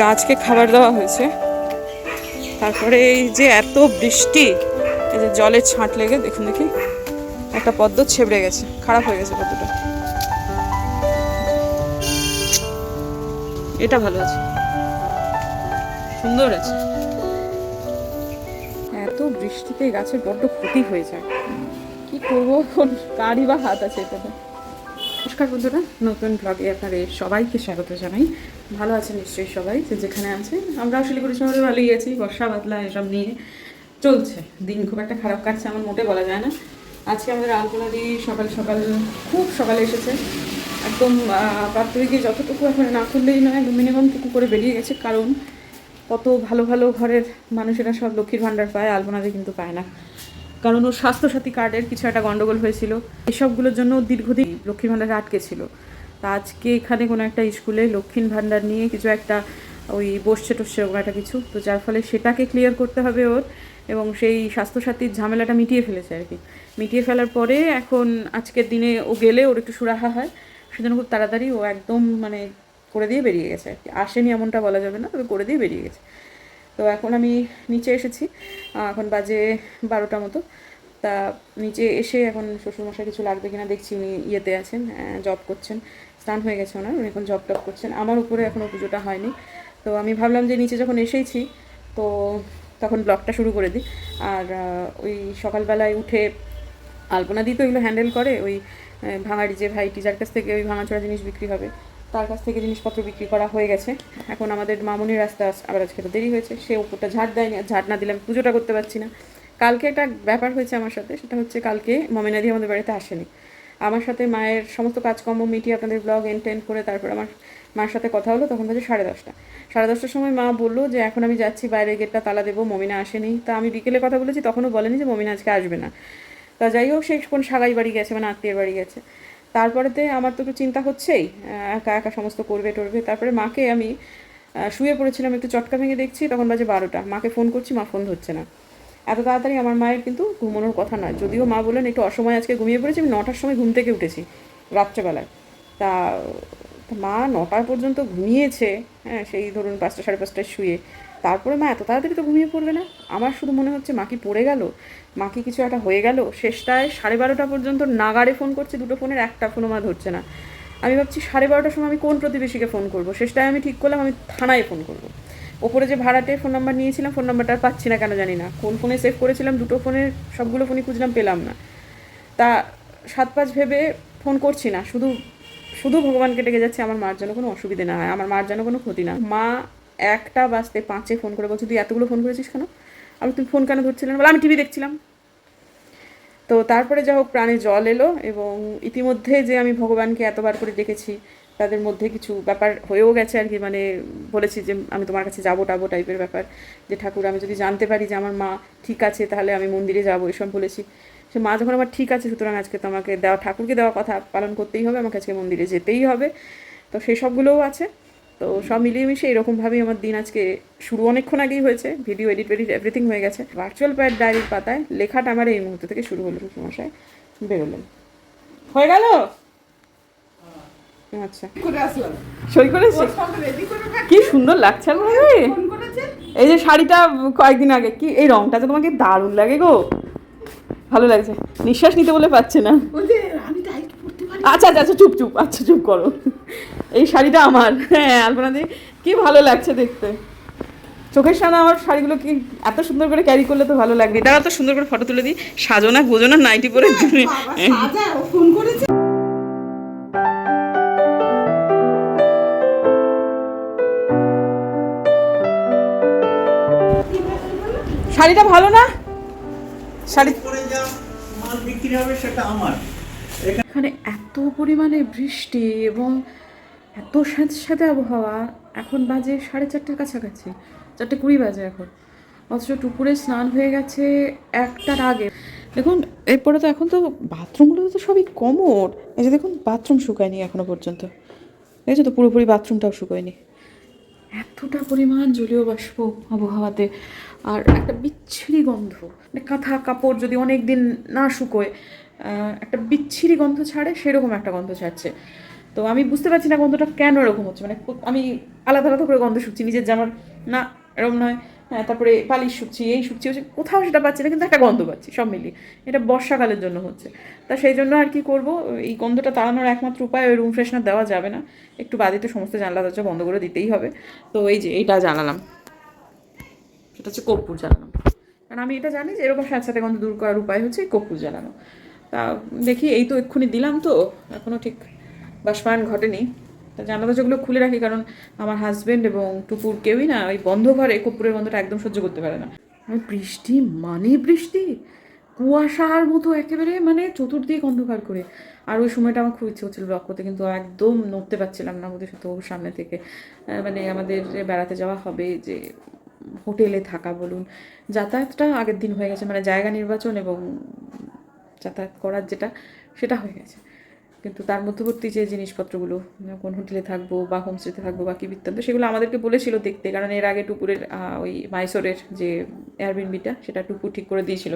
গাছকে খাবার দেওয়া হয়েছে। তারপরে এই যে এত বৃষ্টি, এই যে জলের ছাঁট লেগে, দেখুন দেখি, একটা পদ্ম ছেবড়ে গেছে, খারাপ হয়ে গেছে পদ্মটা। এটা ভালো আছে। সুন্দর আছে। এত বৃষ্টিতে গাছের বড্ড ক্ষতি হয়ে যায়। কি করব কারই বা হাত আছে এটাতে। নমস্কার বন্ধুরা, নতুন ব্লগে আপনাদের সবাইকে স্বাগত জানাই। ভালো আছেন নিশ্চয়ই সবাই, যে যেখানে আছে আমরাও শিলিগুড়ি শহরে ভালোই আছি, বর্ষা বাদলা এসব নিয়ে চলছে। দিন খুব একটা খারাপ কাটছে আমার মোটে বলা যায় না। আজকে আমাদের আলপনাদি সকাল সকাল, খুব সকালে এসেছে। একদম প্রাত্যহিকে যতটুকু এখন না করলেই নয় একদম মিনিমাম টুকু করে বেরিয়ে গেছে। কারণ কত ভালো ভালো ঘরের মানুষেরা সব লক্ষ্মীর ভাণ্ডার পায় আলপনাদি কিন্তু পায় না। কারণ ওর স্বাস্থ্যসাথী কার্ডের কিছু একটা গন্ডগোল হয়েছিল। এসবগুলোর জন্য দীর্ঘদিন লক্ষ্মীর ভাণ্ডারে আটকে ছিল। তা আজকে এখানে কোনো একটা স্কুলে লক্ষ্মীর ভাণ্ডার নিয়ে কিছু একটা ওই বসছে টসছে ওরকম একটা কিছু। তো যার ফলে সেটাকে ক্লিয়ার করতে হবে ওর এবং সেই স্বাস্থ্যসাথীর ঝামেলাটা মিটিয়ে ফেলেছে আর কি। মিটিয়ে ফেলার পরে এখন আজকের দিনে ও গেলে ওর একটু সুরাহা হয়। সেজন্য খুব তাড়াতাড়ি ও একদম মানে করে দিয়ে বেরিয়ে গেছে আর কি। আসেনি এমনটা বলা যাবে না, তবে করে দিয়ে বেরিয়ে গেছে। তো এখন আমি নিচে এসেছি এখন বাজে বারোটা মতো। তা নিচে এসে এখন শ্বশুরমশাই কিছু লাগবে কিনা দেখছি, উনি ইয়েতে আছেন জব করছেন। স্নান হয়ে গেছে ওনার, উনি এখন জব টব করছেন। আমার উপরে এখনও পুজোটা হয়নি। তো আমি ভাবলাম যে নিচে যখন এসেইছি, তো তখন ব্লগটা শুরু করে দিই। আর ওই সকালবেলায় উঠে আলপনা দিই তো এগুলো হ্যান্ডেল করে, ওই ভাঙাড়ি যে ভাইটি যার কাছ থেকে ওই ভাঙাচোরা জিনিস বিক্রি হবে। তার কাছ থেকে জিনিসপত্র বিক্রি করা হয়ে গেছে। এখন আমাদের মামুনির রাস্তা আবার আজকে তো দেরি হয়েছে। সে ওপরটা ঝাড় দেয়নি, আর ঝাড় না দিলে আমি পুজোটা করতে পারছি না। কালকে একটা ব্যাপার হয়েছে আমার সাথে, সেটা হচ্ছে কালকে মমিনাদি আমাদের বাড়িতে আসেনি। আমার সাথে মায়ের সমস্ত কাজকর্ম মিটিয়ে আপনাদের ব্লগ এন্টেন্ড করে তারপর আমার মার সাথে কথা হলো, তখন বাজে সাড়ে দশটা। সাড়ে দশটার সময় মা বলল যে, এখন আমি যাচ্ছি বাইরে গেটটা তালা দেবো, মমিনা আসেনি। তা আমি বিকেলে কথা বলেছি, তখনও বলেনি যে, মমিনা আজকে আসবে না। তা যাই হোক, সে কোন সাগাই বাড়ি গেছে মানে আত্মীয়ের বাড়ি গেছে। তারপরেতে আমার তো একটু চিন্তা হচ্ছেই একা একা সমস্ত করবে টরবে। তারপরে মাকে আমি শুয়ে পড়েছিলাম, একটু চটকা ভেঙে দেখছি, তখন বাজে বারোটা। মাকে ফোন করছি, মা ফোন ধরছে না। এত তাড়াতাড়ি আমার মায়ের কিন্তু ঘুমানোর কথা নয়। যদিও মা বললেন, একটু অসময় আজকে ঘুমিয়ে পড়েছি, আমি নটার সময় ঘুম থেকে উঠেছি, রাত্রেবেলায়। তা মা নটা পর্যন্ত ঘুমিয়েছে হ্যাঁ সেই ধরুন পাঁচটা, সাড়ে পাঁচটায় শুয়ে। তারপরে মা, এত তাড়াতাড়ি তো ঘুমিয়ে পড়বে না? আমার শুধু মনে হচ্ছে মা কি পড়ে গেল? মা কি কিছু একটা হয়ে গেল? শেষটায় সাড়ে বারোটা পর্যন্ত নাগাড়ে ফোন করছে, দুটো ফোনের একটা ফোনও মা ধরছে না। আমি ভাবছি সাড়ে বারোটার সময় আমি কোন প্রতিবেশীকে ফোন করব? শেষটায় আমি ঠিক করলাম, আমি থানায় ফোন করব। ওপরে যে ভাড়াটে ফোন নাম্বার নিয়েছিলাম ফোন নাম্বারটা পাচ্ছি না কেন জানি না। কোন ফোনে সেভ করেছিলাম, দুটো ফোনের সবগুলো ফোনই খুঁজলাম, পেলাম না। তা সাত পাঁচ ভেবে ফোন করছি না। শুধু শুধু ভগবানকে ডেকে যাচ্ছে, আমার মার জন্য কোনো অসুবিধে না হয়। আমার মার জন্য কোনো ক্ষতি না মা একটা বাজতে পাঁচে ফোন করে বলছে, তুই এতগুলো ফোন করেছিস কেন? আমি তুমি ফোন কেন ধরছিলেন? বলে, আমি টিভি দেখছিলাম। তো তারপরে যা হোক, প্রাণে জল এলো এবং ইতিমধ্যে যে আমি ভগবানকে এতবার করে ডেকেছি, তাদের মধ্যে কিছু ব্যাপার হয়েও গেছে আর কি মানে বলেছি যে, আমি তোমার কাছে যাব টাবো টাইপের ব্যাপার। যে, ঠাকুর, আমি যদি জানতে পারি যে আমার মা ঠিক আছে, তাহলে আমি মন্দিরে যাব, এসব বলেছি। সে, মা যখন আমার ঠিক আছে, সুতরাং আজকে তো আমাকে দেওয়া, ঠাকুরকে দেওয়া কথা পালন করতেই হবে, আমাকে আজকে মন্দিরে যেতেই হবে। তো সেই সবগুলোও আছে। তো সব মিলিয়ে মিশে এরকমভাবেই আমার দিন আজকে শুরু। অনেকক্ষণ আগেই হয়েছে ভিডিও এডিট এডিট এভরিথিং হয়ে গেছে। ভার্চুয়াল প্যাড ডায়েরির পাতায় লেখাটা আমার এই মুহূর্ত থেকে শুরু হলো মশাই বেরোলেন। হয়ে গেল? আচ্ছা। সই করেছি? কি সুন্দর লাগছে আমার এই যে শাড়িটা কয়েকদিন আগে কি এই রংটা তো তোমাকে দারুণ লাগে গো। ভালো লাগছে। নিঃশ্বাস নিতে বলে পাচ্ছে না বলছে আমি টাইট পড়তে পারি আচ্ছা আচ্ছা আচ্ছা চুপ চুপ আচ্ছা চুপ করো। এই শাড়িটা আমার। হ্যাঁ আলপনা দি কি ভালো লাগছে দেখতে। চোখের সামনে আমার শাড়িগুলো কি এত সুন্দর করে ক্যারি করলে তো ভালো লাগবে। তারা তো সুন্দর করে ফটো তুলে দিই। সাজনা গোজনা নাইটি পরে ফোন করেছে। শাড়িটা ভালো না? শাড়ি পরে যা মাল বিক্রি হবে সেটা আমার। এখানে এত পরিমাণে বৃষ্টি এবং এত সাথে সাথে আবহাওয়া, এখন বাজে সাড়ে চারটের কাছাকাছি, চারটে কুড়ি বাজে এখন। অথচ টুকুরে স্নান হয়ে গেছে একটার আগে। দেখুন, এরপরে তো এখন তো বাথরুমগুলো তো সবই কমোড। এই যে দেখুন, বাথরুম শুকায়নি এখনও পর্যন্ত। দেখেছ তো পুরোপুরি বাথরুমটাও শুকায়নি। এতটা পরিমাণ জলীয় বাষ্প আবহাওয়াতে আর একটা বিচ্ছিরি গন্ধ। মানে কাঁথা কাপড় যদি অনেক দিন না শুকোয় একটা বিচ্ছিরি গন্ধ ছাড়ে, সেরকম একটা গন্ধ ছাড়ছে। তো আমি বুঝতে পারছি না গন্ধটা কেন এরকম হচ্ছে। মানে আমি আলাদা আলাদা করে গন্ধ শুকছি, নিজের জামার, না, এরকম নয়। হ্যাঁ তারপরে পালিশ শুকছি, এই শুকছি হচ্ছে কোথাও সেটা পাচ্ছি না, কিন্তু একটা গন্ধ পাচ্ছি, সব মিলিয়ে। এটা বর্ষাকালের জন্য হচ্ছে। তা সেই জন্য আর কি করব, এই গন্ধটা তাড়ানোর একমাত্র উপায় ওই রুম ফ্রেশনার দেওয়া যাবে না। একটু বাদে তো সমস্ত জানলা দরজা বন্ধ করে দিতেই হবে। তো এই যে এইটা জানালাম। সেটা হচ্ছে কর্পূর জ্বালানো। কারণ আমি এটা জানি যে এরকম স্যাঁতস্যাঁতে গন্ধ দূর করার উপায় হচ্ছে কর্পূর জ্বালানো। তা দেখি, এই তো এক্ষুনি দিলাম তো এখনও ঠিক বাষ্পায়ন ঘটেনি। তা জানলা যেগুলো খুলে রাখি, কারণ আমার হাজব্যান্ড এবং টুকুর কেউই না, ওই বন্ধ ঘরে, কর্পূরের গন্ধটা একদম সহ্য করতে পারে না। বৃষ্টি মানে বৃষ্টি? কুয়াশার মতো একেবারে মানে চতুর্দিক অন্ধকার করে। আর ওই সময়টা আমার খুব ইচ্ছে হচ্ছিল ব্লগ করতে, কিন্তু একদম নড়তে পারছিলাম না আমাদের সাথে, ওর সামনে থেকে। মানে আমাদের বেড়াতে যাওয়া হবে, যে হোটেলে থাকা বলুন। যাতায়াতটা আগের দিন হয়ে গেছে মানে জায়গা নির্বাচন এবং যাতায়াত করার যেটা সেটা হয়ে গেছে। কিন্তু তার মধ্যবর্তী যে জিনিসপত্রগুলো কোন হোটেলে থাকব বা হোমস্টেতে থাকব বা কি বৃত্তান্ত সেগুলো আমাদেরকে বলেছিল দেখতে। কারণ এর আগে টুকুরের আহ, ওই মাইসোরের যে এয়ারবিনবিটা সেটা টুকু ঠিক করে দিয়েছিল।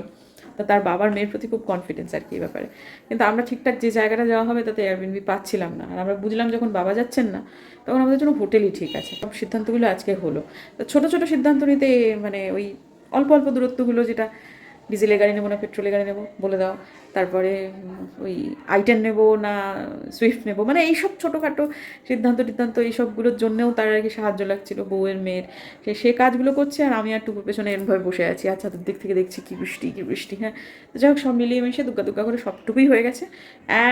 তা তার বাবার মেয়ের প্রতি খুব কনফিডেন্স আর কি ব্যাপারে। কিন্তু আমরা ঠিকঠাক যে জায়গাটা যাওয়া হবে তাতে এয়ারবিনবি পাচ্ছিলাম না। আর আমরা বুঝলাম যখন বাবা যাচ্ছেন না তখন আমাদের জন্য হোটেলই ঠিক আছে। সব সিদ্ধান্তগুলো আজকে হলো। তো ছোটো ছোটো সিদ্ধান্ত নিতে মানে ওই অল্প অল্প দূরত্বগুলো যেটা ডিজেলের গাড়ি নেব না পেট্রোলের গাড়ি নেব বলে দাও। তারপরে ওই আইটেন নেব না সুইফট নেব মানে এইসব ছোটোখাটো সিদ্ধান্ত টিদ্ধান্ত এইসবগুলোর জন্যেও তার আর কি সাহায্য লাগছিল বউয়ের মেয়ের। সে সে কাজগুলো করছে আর আমি আর টুকুর পেছনে এরমভাবে বসে আছি আর তোর দিক থেকে দেখছি কী বৃষ্টি কী বৃষ্টি হ্যাঁ। তো যাই হোক, সব মিলিয়ে মিশে দুগ্গা দুগ্গা করে সবটুকুই হয়ে গেছে,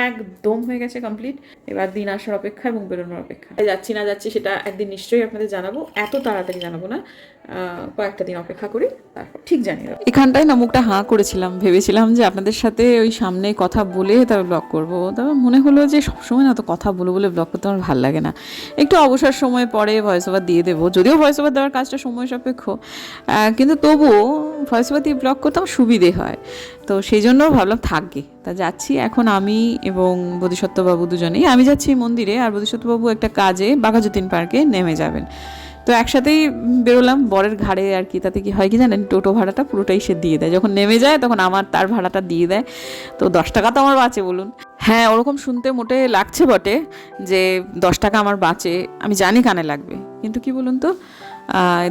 একদম হয়ে গেছে কমপ্লিট এবার দিন আসার অপেক্ষা এবং বেরোনোর অপেক্ষা। যাচ্ছি না যাচ্ছি সেটা একদিন নিশ্চয়ই আপনাদের জানাব, এত তাড়াতাড়ি জানাব না। কয়েকটা দিন অপেক্ষা করি, তারপর ঠিক দেবো। এখানটায় না মুখটা হাঁ করেছিলাম, ভেবেছিলাম যে আপনাদের সাথে ওই সামনে কথা বলে তবে ব্লগ করব। তারপর মনে হলো যে সবসময় না তো কথা বলে বলে ব্লগ করতে আমার ভালো লাগে না। একটু অবসর সময় পরে ভয়েস ওভার দিয়ে দেবো। যদিও ভয়েস ওভার দেওয়ার কাজটা সময় সাপেক্ষ কিন্তু তবুও ভয়েস ওভার দিয়ে ব্লগ করতে আমার সুবিধে হয়। তো সেই জন্য ভাবলাম থাকবে। তা যাচ্ছি এখন আমি এবং বোধিসত্ত্ববাবু দুজনেই। আমি যাচ্ছি মন্দিরে আর বোধিসত্ত্ববাবু একটা কাজে বাঘাযতীন পার্কে নেমে যাবেন। তো একসাথেই বেরোলাম, বরের ঘাড়ে আর কি, তাতে কি হয় কি জানেন, টোটো ভাড়াটা পুরোটাই সে দিয়ে দেয়। যখন নেমে যায়, তখন আমার তার ভাড়াটা দিয়ে দেয়। তো দশ টাকা তো আমার বাঁচে বলুন। হ্যাঁ ওরকম শুনতে মোটে লাগছে বটে যে দশ টাকা আমার বাঁচে, আমি জানি কানে লাগবে। কিন্তু কি বলুন তো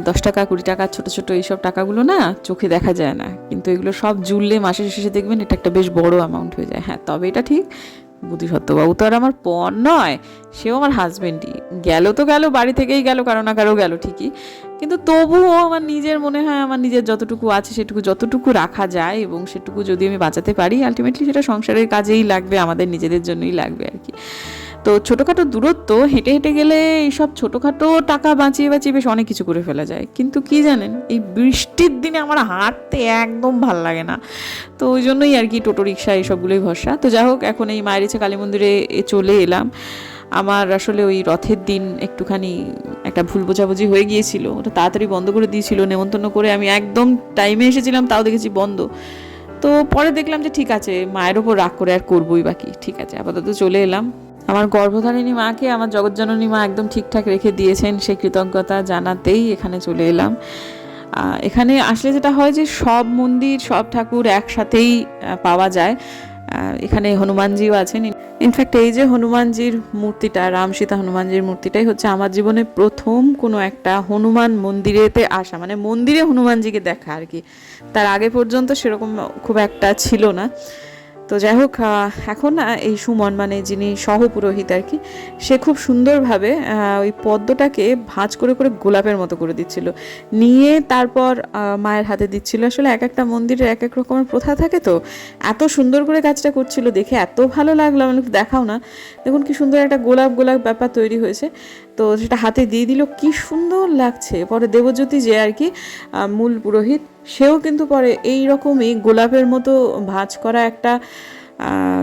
দশ টাকা, কুড়ি টাকা, ছোট ছোট এইসব টাকাগুলো না চোখে দেখা যায় না। কিন্তু এগুলো সব জুড়লে মাসের শেষে দেখবেন এটা একটা বেশ বড় অ্যামাউন্ট হয়ে যায়। হ্যাঁ তবে এটা ঠিক বুদ্ধিসত্ত্ববাবু তো আর আমার পর নয়, সেও আমার হাজবেন্ডই গেল তো গেল, বাড়ি থেকেই গেল, কারও না কারও গেল ঠিকই। কিন্তু তবুও আমার নিজের মনে হয়, আমার নিজের যতটুকু আছে সেটুকু যতটুকু রাখা যায় এবং সেটুকু যদি আমি বাঁচাতে পারি আলটিমেটলি সেটা সংসারের কাজেই লাগবে, আমাদের নিজেদের জন্যই লাগবে আর কি। তো ছোটোখাটো দূরত্ব, হেঁটে হেঁটে গেলে এইসব ছোটোখাটো টাকা বাঁচিয়ে বাঁচিয়ে বেশ অনেক কিছু করে ফেলা যায়। কিন্তু কি জানেন, এই বৃষ্টির দিনে আমার হাঁটতে একদম ভালো লাগে না। তো ওই জন্যই আর কি টোটো, রিক্সা এইসবগুলোই ভরসা। তো যাই হোক, এখন এই মায়ের ইচ্ছে কালী মন্দিরে চলে এলাম। আমার আসলে ওই রথের দিন একটুখানি একটা ভুল বোঝাবুঝি হয়ে গিয়েছিল। ওটা তাড়াতাড়ি বন্ধ করে দিয়েছিল, নেমন্তন্ন করে আমি একদম টাইমে এসেছিলাম, তাও দেখেছি বন্ধ। তো পরে দেখলাম যে ঠিক আছে, মায়ের ওপর রাগ করে আর করবোই বাকি। ঠিক আছে, আপাতত চলে এলাম। আমার গর্ভধারিণী মাকে আমার জগৎজননী মা একদম ঠিকঠাক রেখে দিয়েছেন, সেই কৃতজ্ঞতা জানাতেই এখানে চলে এলাম। এখানে আসলে যেটা হয় যে সব মন্দির, সব ঠাকুর একসাথেই পাওয়া যায়। এখানে হনুমানজিও আছেন। ইনফ্যাক্ট এই যে হনুমানজির মূর্তিটা রাম সীতা হনুমানজির মূর্তিটাই হচ্ছে আমার জীবনে প্রথম কোনো একটা হনুমান মন্দিরেতে আসা মানে মন্দিরে হনুমানজিকে দেখা আর কি। তার আগে পর্যন্ত সেরকম খুব একটা ছিল না। তো যাই হোক এখন এই সুমন মানে যিনি সহপুরোহিত আর কি, সে খুব সুন্দরভাবে ওই পদ্মটাকে ভাঁজ করে করে গোলাপের মতো করে দিচ্ছিল। নিয়ে তারপর মায়ের হাতে দিচ্ছিল। আসলে এক একটা মন্দিরের এক এক রকমের প্রথা থাকে তো। এত সুন্দর করে কাজটা করছিল, দেখে এত ভালো লাগল, আমি দেখাও না। দেখুন, কি সুন্দর একটা গোলাপ গোলাপ ব্যাপার তৈরি হয়েছে। তো সেটা হাতে দিয়ে দিল। কি সুন্দর লাগছে। পরে দেবজ্যোতি যে আর কি মূল পুরোহিত, সেও কিন্তু পরে এই রকমই গোলাপের মতো ভাঁজ করা একটা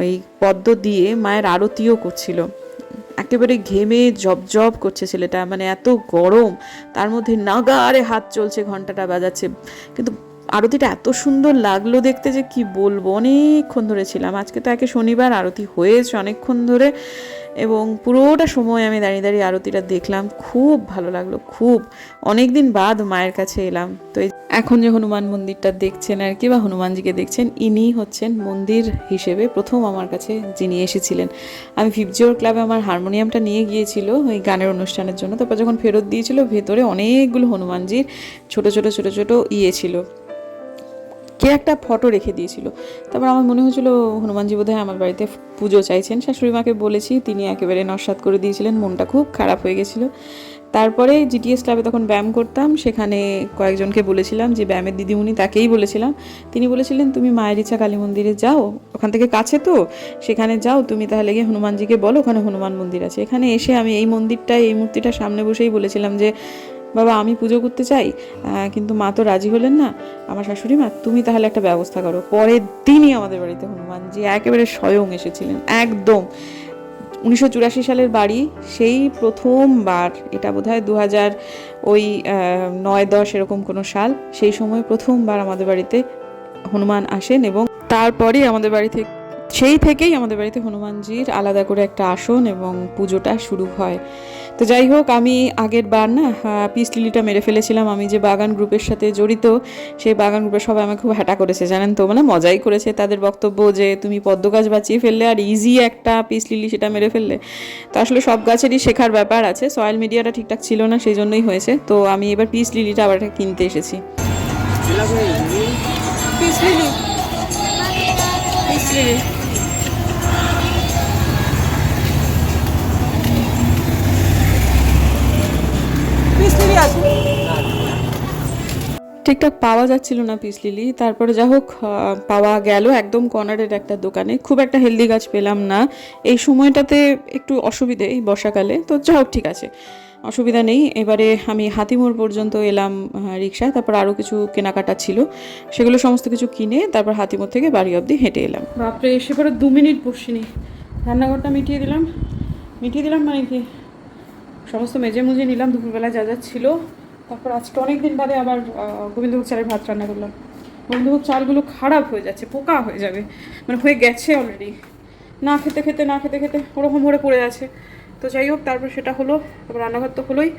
এই পদ্ম দিয়ে মায়ের আরতিও করছিল। একেবারে ঘেমে জব জব করছে ছেলেটা মানে এত গরম, তার মধ্যে নাগারে হাত চলছে ঘন্টাটা বাজাচ্ছে। কিন্তু আরতিটা এত সুন্দর লাগল দেখতে যে কি বলব, অনেকক্ষণ ধরে ছিলাম। আজকে তো একে শনিবার, আরতি হয়েছে অনেকক্ষণ ধরে। এবং পুরোটা সময় আমি দাঁড়িয়ে দাঁড়িয়ে আরতিটা দেখলাম। খুব ভালো লাগল, খুব। অনেক দিন বাদ মায়ের কাছে এলাম। তো এখন যে হনুমান মন্দিরটা দেখছেন আর কি, বা হনুমানজিকে দেখছেন, ইনি হচ্ছেন মন্দির হিসেবে প্রথম আমার কাছে যিনি এসেছিলেন। আমি ফিফজিওর ক্লাবে আমার হারমোনিয়ামটা নিয়ে গিয়েছিল ওই গানের অনুষ্ঠানের জন্য। তারপর যখন ফেরত দিয়েছিল, ভেতরে অনেকগুলো হনুমানজির ছোট ছোট ছোট ছোট ইয়ে ছিল। কে একটা ফটো রেখে দিয়েছিল। তারপর আমার মনে হয়েছিল, হনুমানজি বোধহয় আমার বাড়িতে পুজো চাইছেন। শাশুড়ি মাকে বলেছি, তিনি একেবারে নস্বাত করে দিয়েছিলেন, মনটা খুব খারাপ হয়ে গেছিল। তারপরে জিটিএস ক্লাবে তখন ব্যায়াম করতাম, সেখানে কয়েকজনকে বলেছিলাম যে, ব্যায়ামের দিদিমণি তাকেই বলেছিলাম। তিনি বলেছিলেন, তুমি মায়ের ইচ্ছা কালী মন্দিরে যাও, ওখান থেকে কাছে তো, সেখানে যাও, তুমি তাহলে গিয়ে হনুমানজিকে বলো, ওখানে হনুমান মন্দির আছে। এখানে এসে আমি এই মন্দিরটায়, এই মূর্তিটার সামনে বসেই বলেছিলাম যে বাবা, আমি পুজো করতে চাই। কিন্তু মা তো রাজি হলেন না। আমার শাশুড়ি মা, তুমি তাহলে একটা ব্যবস্থা করো। পরের দিনই আমাদের বাড়িতে হনুমানজি একেবারে স্বয়ং এসেছিলেন। একদম। উনিশশো চুরাশি সালের বাড়ি, সেই প্রথমবার, এটা বোধহয় দু হাজার ওই নয় দশ এরকম কোনো সাল, সেই সময় প্রথমবার আমাদের বাড়িতে হনুমান আসেন এবং তারপরেই আমাদের বাড়ি থেকে সেই থেকেই আমাদের বাড়িতে হনুমানজির আলাদা করে একটা আসন এবং পুজোটা শুরু হয়। তো যাই হোক আমি আগের বার না পিস লিলিটা মেরে ফেলেছিলাম। আমি যে বাগান গ্রুপের সাথে জড়িত সেই বাগান গ্রুপের সবাই আমাকে খুব হ্যাটা করেছে জানেন তো? মানে মজাই করেছে তাদের বক্তব্য যে তুমি পদ্ম গাছ বাঁচিয়ে ফেললে আর ইজি একটা পিস লিলি সেটা মেরে ফেললে। তো আসলে সব গাছেরই শেখার ব্যাপার আছে সয়েল মিডিয়াটা ঠিকঠাক ছিল না সেই জন্যই হয়েছে। তো আমি এবার পিস লিলিটা আবার একটা কিনতে এসেছি। পিস লিলি পিস লিলি ঠিকঠাক পাওয়া যাচ্ছিল না পিস লিলি। তারপরে যা হোক পাওয়া গেল একদম কর্নারের একটা দোকানে। খুব একটা হেলদি গাছ পেলাম না। এই সময়টাতে একটু অসুবিধে এই বর্ষাকালে। তো যা হোক, ঠিক আছে। অসুবিধা নেই। এবারে আমি হাতিমোড় পর্যন্ত এলাম রিক্সায় তারপর আরও কিছু কেনাকাটা ছিল। সেগুলো সমস্ত কিছু কিনে তারপর হাতিমোড় থেকে বাড়ি অবধি হেঁটে এলাম। বাপরে, এসে পরে দু মিনিট বসিনি। রান্নাঘরটা মিটিয়ে দিলাম। মিটিয়ে দিলাম মানে কি? সমস্ত মেজে মুজে নিলাম। দুপুরবেলা যা যা ছিল। তারপর আজকে অনেক দিন বাদে আবার গোবিন্দভোগ চালের ভাত রান্না করলাম। গোবিন্দভোগ চালগুলো খারাপ হয়ে যাচ্ছে, পোকা হয়ে যাবে। মানে হয়ে গেছে অলরেডি না খেতে খেতে, না খেতে খেতে ওরকম ভরে পড়ে আছে তো যাই হোক, তারপর সেটা হলো, তারপর রান্নাঘর তো হলোই।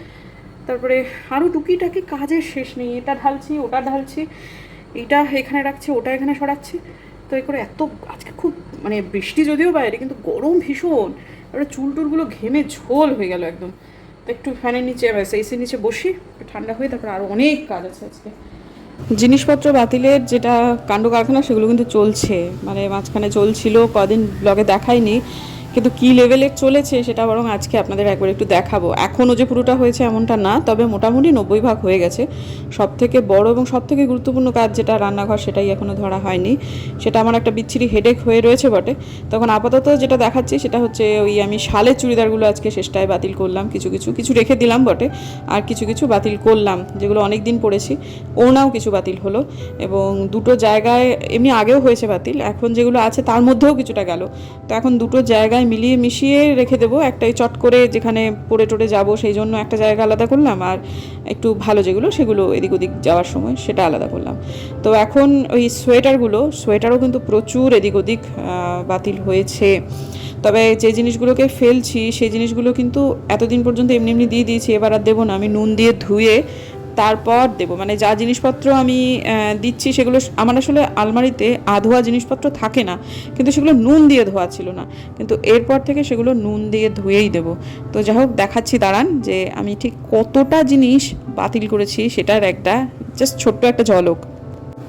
তারপরে আরও টুকিটাকি কাজের শেষ নেই, এটা ঢালছি, ওটা ঢালছি, এটা এখানে রাখছি, ওটা এখানে সরাচ্ছি। তো এই করে এত, আজকে খুব মানে বৃষ্টি যদিও বাইরে, কিন্তু গরম ভীষণ। এবারে চুল টুলগুলো ঘেমে ঝোল হয়ে গেল একদম। একটু ফ্যানের নিচে এসির নিচে বসি ঠান্ডা হয়ে তারপর আরও অনেক কাজ আছে আজকে। জিনিসপত্র বাতিলের যেটা কাণ্ড কারখানা, সেগুলো কিন্তু চলছে। মানে মাঝখানে চলছিল, কদিন ব্লগে দেখায়নি কিন্তু কি লেভেলের চলেছে সেটা বরং আজকে আপনাদের একবার একটু দেখাবো। এখনও যে পুরোটা হয়েছে এমনটা না, তবে মোটামুটি নব্বই ভাগ হয়ে গেছে। সব থেকে বড় এবং সব থেকে গুরুত্বপূর্ণ কাজ যেটা রান্নাঘর, সেটাই এখনও ধরা হয়নি। সেটা আমার একটা বিচ্ছিরি হেডেক হয়ে রয়েছে বটে। তখন আপাতত যেটা দেখাচ্ছি সেটা হচ্ছে ওই আমি শালের চুড়িদারগুলো আজকে শেষটায় বাতিল করলাম, কিছু কিছু কিছু রেখে দিলাম বটে। আর কিছু কিছু বাতিল করলাম, যেগুলো অনেক দিন পড়েছি। ওনাও কিছু বাতিল হলো এবং দুটো জায়গায়, এমনি আগেও হয়েছে বাতিল, এখন যেগুলো আছে তার মধ্যেও কিছুটা গেল। তো এখন দুটো জায়গায় মিলিয়ে মিশিয়ে রেখে দেবো। একটাই চট করে যেখানে পড়ে টড়ে যাব, সেই জন্য একটা জায়গা আলাদা করলাম। আর একটু ভালো যেগুলো, সেগুলো এদিক ওদিক যাওয়ার সময় সেটা আলাদা করলাম। তো এখন ওই সোয়েটারগুলো, সোয়েটারও কিন্তু প্রচুর এদিক ওদিক বাতিল হয়েছে। তবে যে জিনিসগুলোকে ফেলছি, সেই জিনিসগুলো কিন্তু এতদিন পর্যন্ত এমনি এমনি দিয়ে দিয়েছি, এবার আর দেবো না। আমি নুন দিয়ে ধুয়ে তারপর দেবো। মানে যা জিনিসপত্র আমি দিচ্ছি সেগুলো আমার আসলে আলমারিতে আধোয়া জিনিসপত্র থাকে না, কিন্তু সেগুলো নুন দিয়ে ধোয়া ছিল না। কিন্তু এরপর থেকে সেগুলো নুন দিয়ে ধুয়েই দেব। তো যাই হোক, দেখাচ্ছি, দাঁড়ান, যে আমি ঠিক কতটা জিনিস বাতিল করেছি, সেটার একটা জাস্ট ছোট্ট একটা ঝলক।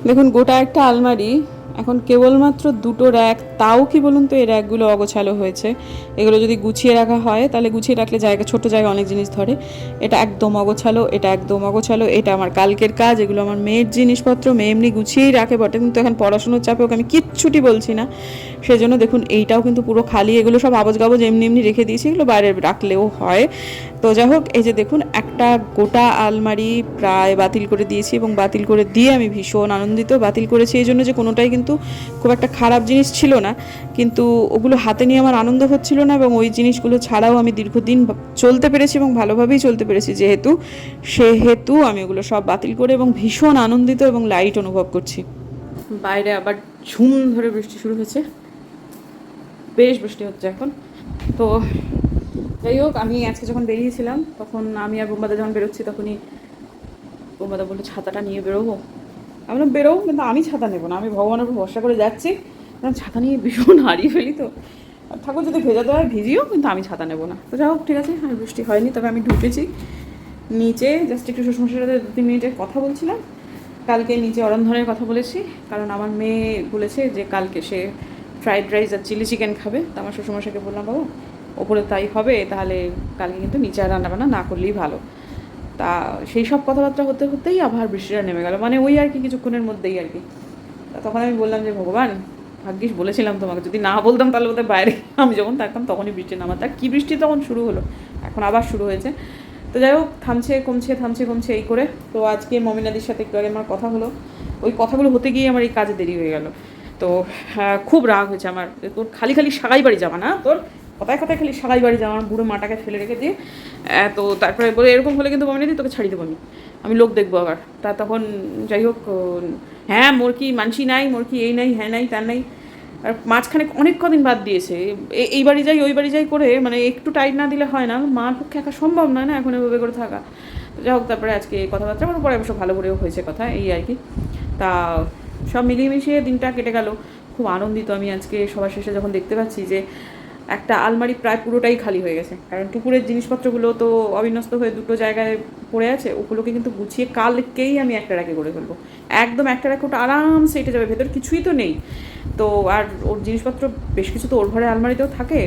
দেখুন, গোটা একটা আলমারি এখন কেবলমাত্র দুটো র্যাক তাও কি বলুন তো এই র্যাকগুলো অগোছালো হয়েছে? এগুলো যদি গুছিয়ে রাখা হয়, তাহলে গুছিয়ে রাখলে জায়গা, ছোট জায়গা অনেক জিনিস ধরে। এটা একদম অগোছালো, এটা একদম অগোছালো, এটা আমার কালকের কাজ, এগুলো আমার মেয়ের জিনিসপত্র, মেয়ে এমনি গুছিয়েই রাখে বটে। কিন্তু এখন পড়াশুনোর চাপে ওকে আমি কিচ্ছুটি বলছি না। সেই জন্য দেখুন, এইটাও কিন্তু পুরো খালি, এগুলো সব আবজ গাবজ এমনি এমনি রেখে দিয়েছি, এগুলো বাইরে রাখলেও হয়। তো যাই হোক, এই যে দেখুন, একটা গোটা আলমারি প্রায় বাতিল করে দিয়েছি এবং বাতিল করে দিয়ে আমি ভীষণ আনন্দিত। বাতিল করেছি এই জন্য যে কোনোটাই কিন্তু খুব একটা খারাপ জিনিস ছিল না। কিন্তু ওগুলো হাতে নিয়ে আমার আনন্দ হচ্ছিল না এবং ওই জিনিসগুলো ছাড়াও আমি দীর্ঘদিন চলতে পেরেছি এবং ভালোভাবেই চলতে পেরেছি। যেহেতু, সেহেতু আমি ওগুলো সব বাতিল করে এবং ভীষণ আনন্দিত এবং লাইট অনুভব করছি। বাইরে আবার ঝুম ধরে বৃষ্টি শুরু হয়েছে। বেশ বৃষ্টি হচ্ছে এখন। তো যাই হোক, আমি আজকে যখন বেরিয়েছিলাম, তখন আমি আর বোম্বাদা যখন বেরোচ্ছি, তখনই বোম্বাদা বলল, ছাতাটা নিয়ে বেরোবো। আমি বেরোবো কিন্তু আমি ছাতা নেব না। আমি ভগবানের উপর ভরসা করে যাচ্ছি। কারণ ছাতা নিয়ে ভীষণ হারিয়ে ফেলি তো। ঠাকুর যদি ভেজাতে হয় ভিজিও, কিন্তু আমি ছাতা নেব না। তো যাই হোক, ঠিক আছে, আর বৃষ্টি হয়নি, তবে আমি ঢুকেছি। নিচে জাস্ট একটু শ্বশুরমশাইয়ের সাথে দু তিন মিনিটের কথা বলছিলাম। কালকে নিচে অরন্ধনের কথা বলেছি, কারণ আমার মেয়ে বলেছে যে কালকে সে ফ্রাইড রাইস আর চিলি চিকেন খাবে। তো আমার শ্বশুরমশাইকে বললাম, বাবু, ওপরে তাই হবে, তাহলে কালকে কিন্তু নিচে রান্নাবান্না না করলেই ভালো। তা সেই সব কথাবার্তা হতে হতেই আবার বৃষ্টিটা নেমে গেল। মানে ওই আর কি কিছুক্ষণের মধ্যেই আর কি। তখন আমি বললাম যে, ভগবান, ভাগ্যিস বলেছিলাম তোমাকে। যদি না বলতাম তাহলে বোধহয় বাইরে আমি যখন থাকতাম তখনই বৃষ্টি নামা তা কী বৃষ্টি তখন শুরু হলো? এখন আবার শুরু হয়েছে। তো যাই হোক, থামছে, কমছে থামছে, কমছে, এই করে। তো আজকে মমিনাদির সাথে একটু আগে আমার কথা হলো। ওই কথাগুলো হতে গিয়ে আমার এই কাজে দেরি হয়ে গেল। তো খুব রাগ হয়েছে আমার। তোর খালি খালি সাগাই বাড়ি যাবা না? তোর কথায় কথায় খালি সাগাই বাড়ি যাওয়া, আমার বুড়ো মাটাকে ফেলে রেখে দিয়ে তো তারপরে বলে, এরকম হলে কিন্তু মমিনাদি তোকে ছাড়িয়ে দেবো আমি আমি লোক দেখব আবার। তা তখন যাই হোক হ্যাঁ মোর কি মানসি নাই, মোর কি এই নাই হ্যাঁ নাই, তার নাই। আর মাঝখানে অনেক কদিন বাদ দিয়েছে। এই বাড়ি যাই, ওই বাড়ি যাই করে মানে একটু টাইট না দিলে হয় না, মার পক্ষে একা সম্ভব নয় না এখন এভাবে করে থাকা। যাই হোক, তারপরে আজকে কথাবার্তা আমার পরে অবশ্য ভালো করেও হয়েছে কথা, এই আর কি। তা সব মিলিয়ে মিশিয়ে দিনটা কেটে গেল। খুব আনন্দিত আমি আজকে সবার শেষে যখন দেখতে পাচ্ছি যে একটা আলমারি প্রায় পুরোটাই খালি হয়ে গেছে। কারণ টুকুরের জিনিসপত্রগুলো তো অবিন্যস্ত হয়ে দুটো জায়গায় পড়ে আছে, ওগুলোকে কিন্তু গুছিয়ে কালকেই আমি একটা রাখে করে ফেলব। একদম একটা রাখে ওটা আরামসে এটে যাবে, ভেতর কিছুই তো নেই। তো আর ওর জিনিসপত্র, বেশ কিছু তো ওর ঘরে আলমারিতেও থাকে।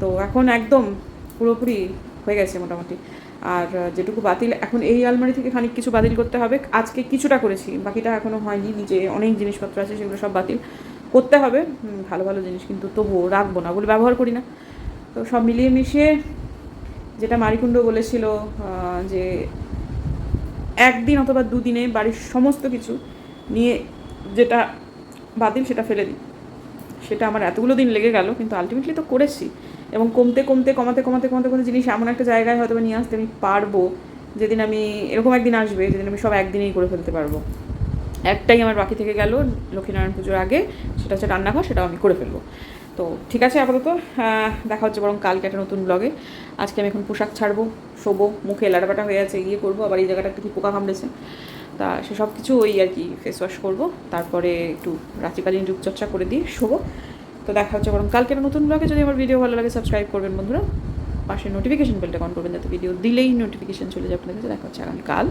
তো এখন একদম পুরোপুরি হয়ে গেছে মোটামুটি। আর যেটুকু বাতিল, এখন এই আলমারি থেকে খানিক কিছু বাতিল করতে হবে। আজকে কিছুটা করেছি, বাকিটা এখনও হয়নি নিজে অনেক জিনিসপত্র আছে, সেগুলো সব বাতিল। করতে হবে। ভালো ভালো জিনিস কিন্তু তবুও রাখব না, বলে ব্যবহার করি না। তো সব মিলিয়ে মিশিয়ে যেটা মারিকুণ্ড বলেছিল যে একদিন অথবা দুদিনে বাড়ির সমস্ত কিছু নিয়ে যেটা বাতিল সেটা ফেলে দিই। সেটা আমার এতগুলো দিন লেগে গেল, কিন্তু আলটিমেটলি তো করেছি। এবং কমতে কমতে, কমাতে কমাতে কমাতে কোনো জিনিস এমন একটা জায়গায় হয়তো নিয়ে আসতে আমি পারব, যেদিন আমি এরকম একদিন আসবে, যেদিন আমি সব একদিনেই করে ফেলতে পারব। একটাই আমার বাকি থেকে গেল লক্ষ্মীনারায়ণ পুজোর আগে, সেটা হচ্ছে রান্নাঘর, সেটাও আমি করে ফেলব। তো ঠিক আছে, আপাতত দেখা হচ্ছে বরং কালকে একটা নতুন ব্লগে আজকে আমি এখন পোশাক ছাড়বো, শোবো, মুখে লাটাপাটা হয়ে আছে ইয়ে করব, আবার এই জায়গাটা একটু পোকা কামড়েছে। তা সে সব কিছু ওই আর কি ফেস ওয়াশ করব, তারপরে একটু রাত্রিকালীন রূপচর্চা করে দিয়ে শোবো। তো দেখা হচ্ছে বরং কালকে একটা নতুন ব্লগে যদি আমার ভিডিও ভালো লাগে সাবস্ক্রাইব করবেন বন্ধুরা। পাশে নোটিফিকেশন বেলটা অন করবেন, যাতে ভিডিও দিলেই নোটিফিকেশন চলে যাবে আপনাদের কাছে। দেখা হচ্ছে আগামীকাল।